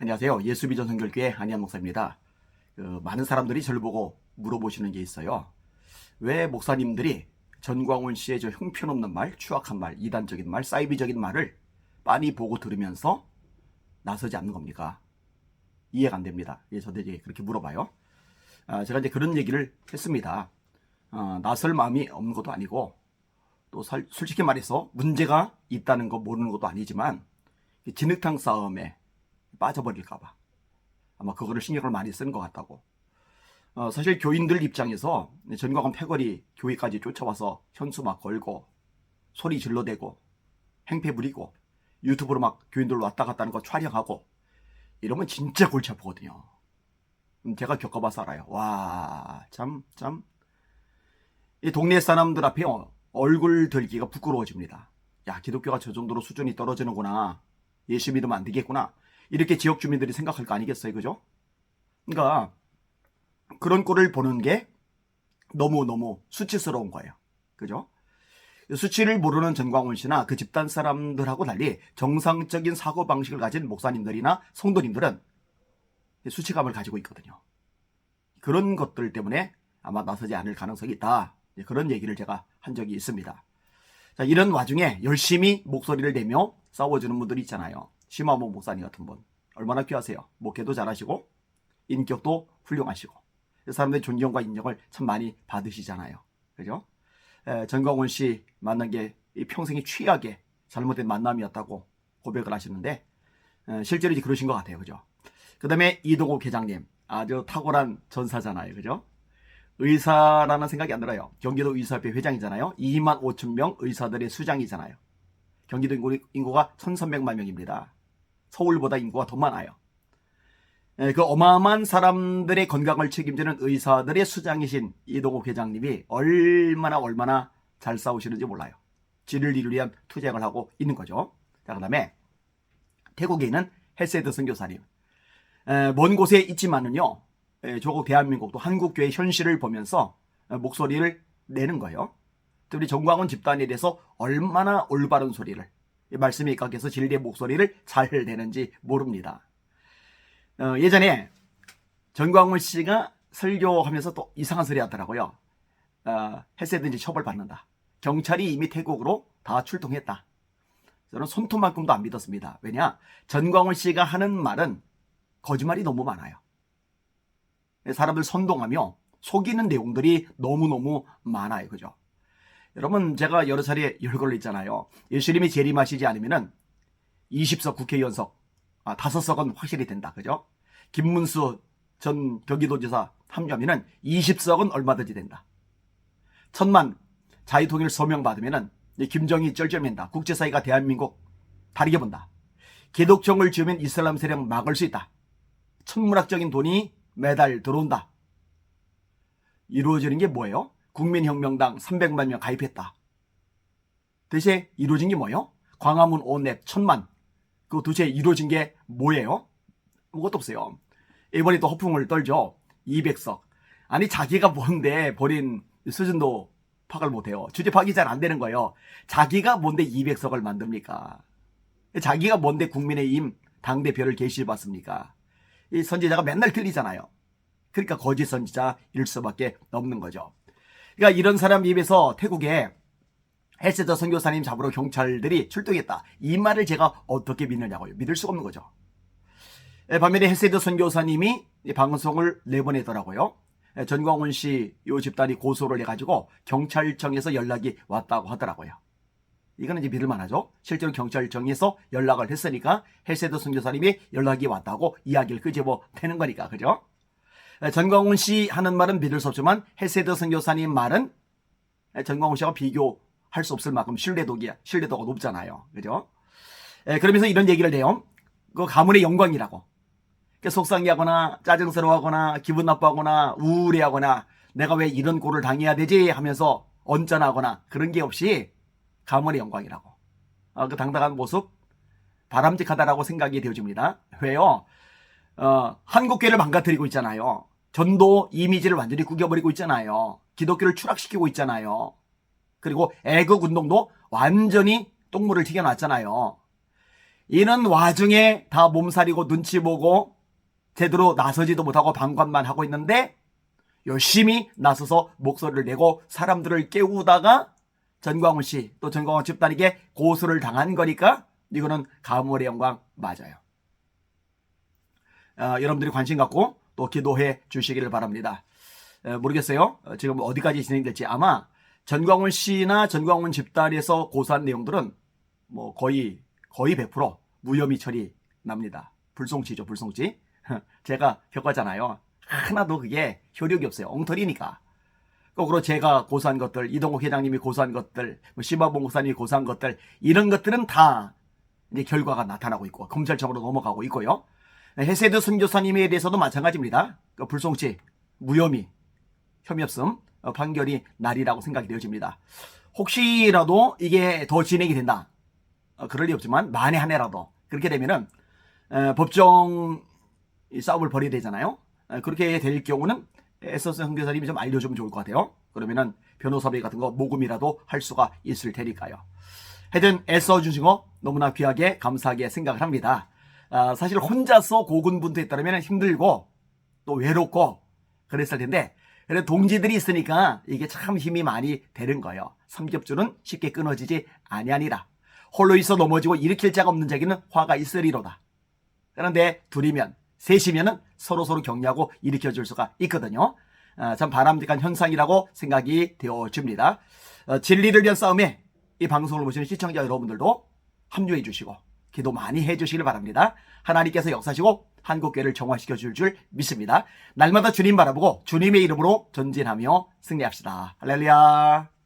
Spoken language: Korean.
안녕하세요. 예수비전 선결교회 안희한 목사입니다. 그, 많은 사람들이 저를 보고 물어보시는 게 있어요. 왜 목사님들이 전광훈 씨의 저 형편없는 말, 추악한 말, 이단적인 말, 사이비적인 말을 빤히 보고 들으면서 나서지 않는 겁니까? 이해가 안 됩니다. 예, 저들이 그렇게 물어봐요. 아, 제가 이제 그런 얘기를 했습니다. 아, 나설 마음이 없는 것도 아니고 또 살- 솔직히 말해서 문제가 있다는 거 모르는 것도 아니지만 이 진흙탕 싸움에 빠져버릴까봐 아마 그거를 신경을 많이 쓰는 것 같다고. 어, 사실 교인들 입장에서 전광훈 패거리 교회까지 쫓아와서 현수 막 걸고 소리 질러대고 행패 부리고 유튜브로 막 교인들 왔다 갔다 하는 거 촬영하고 이러면 진짜 골치 아프거든요. 음, 제가 겪어봐서 알아요. 와, 참, 참. 이 동네 사람들 앞에 어, 얼굴 들기가 부끄러워집니다. 야, 기독교가 저 정도로 수준이 떨어지는구나. 예수 믿으면 안 되겠구나. 이렇게 지역 주민들이 생각할 거 아니겠어요, 그죠? 그러니까 그런 꼴을 보는 게 너무 너무 수치스러운 거예요. 그죠? 수치를 모르는 전광훈 씨나 그 집단 사람들하고 달리 정상적인 사고 방식을 가진 목사님들이나 성도님들은 수치감을 가지고 있거든요. 그런 것들 때문에 아마 나서지 않을 가능성이 있다. 예, 그런 얘기를 제가 한 적이 있습니다. 자, 이런 와중에 열심히 목소리를 내며 싸워주는 분들이 있잖아요. 심화모 목사님 같은 분. 얼마나 귀하세요. 목회도 잘하시고, 인격도 훌륭하시고, 사람들의 존경과 인정을 참 많이 받으시잖아요. 그죠? 에, 전광훈 씨 만난 게이 평생의 취약의 잘못된 만남이었다고 고백을 하시는데, 에, 실제로 이제 그러신 것 같아요. 그죠? 그 다음에 이동욱 회장님. 아주 탁월한 전사잖아요. 그죠? 의사라는 생각이 안 들어요. 경기도 의사협회 회장이잖아요. 2만 5천 명 의사들의 수장이잖아요. 경기도 인구, 인구가 1,300만 명입니다. 서울보다 인구가 더 많아요. 예, 그 어마어마한 사람들의 건강을 책임지는 의사들의 수장이신 이동욱 회장님이 얼마나 얼마나 잘 싸우시는지 몰라요. 진리를 위한 투쟁을 하고 있는 거죠. 자, 그 다음에 태국에 있는 헬세드 선교사님. 에, 먼 곳에 있지만은요, 에, 조국 대한민국도 한국교회 현실을 보면서 에, 목소리를 내는 거예요. 특히 정광훈 집단에 대해서 얼마나 올바른 소리를, 이 말씀에 입각해서 진리의 목소리를 잘 내는지 모릅니다. 어, 예전에 전광훈 씨가 설교하면서 또 이상한 소리 하더라고요. 어, 헬세든지 처벌받는다. 경찰이 이미 태국으로 다 출동했다. 저는 손톱만큼도 안 믿었습니다. 왜냐? 전광훈 씨가 하는 말은 거짓말이 너무 많아요. 사람들 선동하며 속이는 내용들이 너무너무 많아요. 그죠? 여러분, 제가 여러 차례 열걸로 있잖아요. 예수님이 재림하시지 않으면은 20석 국회의원석, 아, 5석은 확실히 된다. 그죠? 김문수 전 경기도지사 합류하면은 20석은 얼마든지 된다. 천만 자유통일 서명 받으면은 이 김정희 쩔쩔맨다. 국제사회가 대한민국 다르게 본다. 기독정을 지으면 이슬람 세력 막을 수 있다. 천문학적인 돈이 매달 들어온다. 이루어지는 게 뭐예요? 국민혁명당 300만 명 가입했다. 대체 이루어진 게 뭐예요? 광화문 온랩 천만. 그 도대체 이루어진 게 뭐예요? 아무것도 없어요. 이번에 또 허풍을 떨죠. 200석. 아니 자기가 뭔데 버린 수준도 파악을 못해요. 주제 파악이 잘 안 되는 거예요. 자기가 뭔데 200석을 만듭니까? 자기가 뭔데 국민의힘 당대표를 게시해봤습니까? 이 선지자가 맨날 틀리잖아요. 그러니까 거짓 선지자 일 수밖에 없는 거죠. 그러니까 이런 사람 입에서 태국에 헬세더 선교사님 잡으러 경찰들이 출동했다. 이 말을 제가 어떻게 믿느냐고요. 믿을 수가 없는 거죠. 에, 반면에 헬세더 선교사님이 이 방송을 내보내더라고요. 에, 전광훈 씨 요 집단이 고소를 해가지고 경찰청에서 연락이 왔다고 하더라고요. 이거는 이제 믿을 만 하죠. 실제로 경찰청에서 연락을 했으니까 헬세더 선교사님이 연락이 왔다고 이야기를 끄집어 대는 거니까 그죠? 에, 전광훈 씨 하는 말은 믿을 수 없지만 헬세더 선교사님 말은 에, 전광훈 씨하고 비교할 수 없을 만큼 신뢰도가 신뢰도가 높잖아요. 그죠? 에, 그러면서 이런 얘기를 해요. 그 가문의 영광이라고. 그러니까 속상해하거나 짜증스러워하거나 기분 나빠하거나 우울해하거나 내가 왜 이런 꼴을 당해야 되지 하면서 언짢아하거나 그런 게 없이 가문의 영광이라고. 어, 그 당당한 모습 바람직하다라고 생각이 되어집니다. 왜요? 어, 한국교회를 망가뜨리고 있잖아요. 전도 이미지를 완전히 구겨버리고 있잖아요. 기독교를 추락시키고 있잖아요. 그리고 애국 운동도 완전히 똥물을 튀겨놨잖아요. 이는 와중에 다 몸살이고 눈치 보고 제대로 나서지도 못하고 방관만 하고 있는데 열심히 나서서 목소리를 내고 사람들을 깨우다가 전광훈 씨 또 전광훈 집단에게 고소를 당한 거니까 이거는 가물의 영광 맞아요. 어, 여러분들이 관심 갖고 또 기도해 주시기를 바랍니다. 에, 모르겠어요. 어, 지금 어디까지 진행될지 아마 전광훈 씨나 전광훈 집단에서 고소한 내용들은 뭐 거의 거의 100% 무혐의 처리 납니다. 불송치죠, 불송치. 제가 겪었잖아요. 하나도 그게 효력이 없어요. 엉터리니까. 거꾸로 제가 고소한 것들, 이동욱 회장님이 고소한 것들, 뭐 심화봉 목사님이 고소한 것들, 이런 것들은 다 이제 결과가 나타나고 있고, 검찰청으로 넘어가고 있고요. 해세드 선교사님에 대해서도 마찬가지입니다. 그 불송치, 무혐의, 혐의 없음, 어, 판결이 날이라고 생각이 되어집니다. 혹시라도 이게 더 진행이 된다. 어, 그럴 리 없지만 만에 한 해라도 그렇게 되면은 에, 법정 이 싸움을 벌여야 되잖아요. 에, 그렇게 될 경우는 에서스 형제사님이 좀 알려주면 좋을 것 같아요. 그러면은 변호사비 같은 거 모금이라도 할 수가 있을 테니까요. 하여튼 애써 주신 거 너무나 귀하게 감사하게 생각을 합니다. 아, 사실 혼자서 고군분투에 따르면 힘들고 또 외롭고 그랬을 텐데 그래 동지들이 있으니까 이게 참 힘이 많이 되는 거예요. 삼겹줄은 쉽게 끊어지지 아니하니라. 홀로 있어 넘어지고 일으킬 자가 없는 자기는 화가 있으리로다. 그런데 둘이면 셋이면은 서로 서로 격려하고 일으켜 줄 수가 있거든요. 아, 참 바람직한 현상이라고 생각이 되어집니다. 어, 진리를 위한 싸움에 이 방송을 보시는 시청자 여러분들도 합류해 주시고 기도 많이 해 주시길 바랍니다. 하나님께서 역사시고 한국교회를 정화시켜 줄 줄 믿습니다. 날마다 주님 바라보고 주님의 이름으로 전진하며 승리합시다. 할렐루야.